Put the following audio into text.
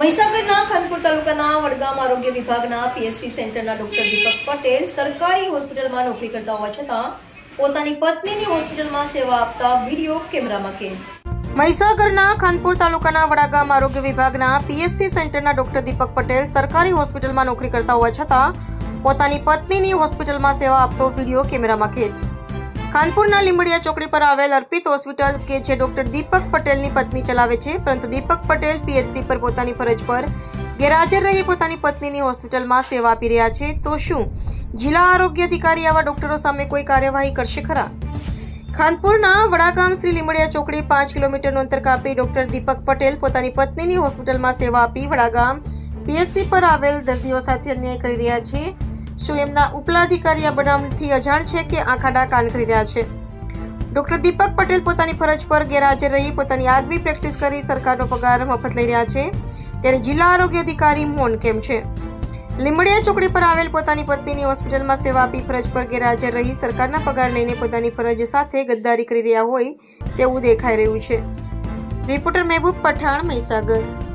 મહીસાગરના ખાનપુર તાલુકાના વડગામ આરોગ્ય વિભાગના પીએસસી સેન્ટરના ડોક્ટર દીપક પટેલ સરકારી હોસ્પિટલમાં નોકરી કરતા હોવા છતાં પોતાની પત્નીની હોસ્પિટલમાં સેવા આપતા વીડિયો કેમેરામાં કેદ. મહીસાગરના ખાનપુર તાલુકાના વડાગામ આરોગ્ય વિભાગના પીએસસી સેન્ટરના ડોક્ટર દીપક પટેલ સરકારી હોસ્પિટલમાં નોકરી કરતા હોવા છતાં પોતાની પત્નીની હોસ્પિટલમાં સેવા આપતો વીડિયો કેમેરામાં કેદ. ખાનપુરના લીંબડિયા ચોકડી પર આવેલ અર્પિત હોસ્પિટલ કે જે ડોક્ટર દીપક પટેલની પત્ની ચલાવે છે. પરંતુ દીપક પટેલ પીએચસી પર પોતાની ફરજ પર ગેરહાજર રહી પોતાની પત્નીની હોસ્પિટલમાં સેવા આપી રહ્યા છે. તો શું? જિલ્લા આરોગ્ય અધિકારી આવા ડોક્ટરો સામે કોઈ કાર્યવાહી કરશે ખરા? ખાનપુરના વડાગામ શ્રી લીંબડિયા ચોકડી પાંચ કિલોમીટરનું અંતર કાપી ડોક્ટર દીપક પટેલ પોતાની પત્નીની હોસ્પિટલમાં સેવા આપી વડાગામ પીએચસી પર આવેલ દર્દીઓ સાથે અન્યાય કરી રહ્યા છે. શું એમના ઉપલા અધિકારી આ બનાવથી અજાણ છે કે આંખાડા કાન કરી રહ્યા છે? ડોક્ટર દીપક પટેલ પોતાની ફરજ પર ગેરહાજર રહી પોતાની આગવી પ્રેક્ટિસ કરી સરકારનો પગાર મફત લઈ રહ્યા છે. ત્યારે જિલ્લા આરોગ્ય અધિકારી મૌન કેમ છે? લીમડિયા ચોકડી પર આવેલ પોતાની પત્નીની હોસ્પિટલમાં સેવા આપી ફરજ પર ગેરહાજર રહી સરકારના પગાર લઈને પોતાની ફરજ સાથે ગદ્દારી કરી રહ્યા હોય તેવું દેખાઈ રહ્યું છે. રિપોર્ટર મહેબૂબ પઠાણ, મહીસાગર.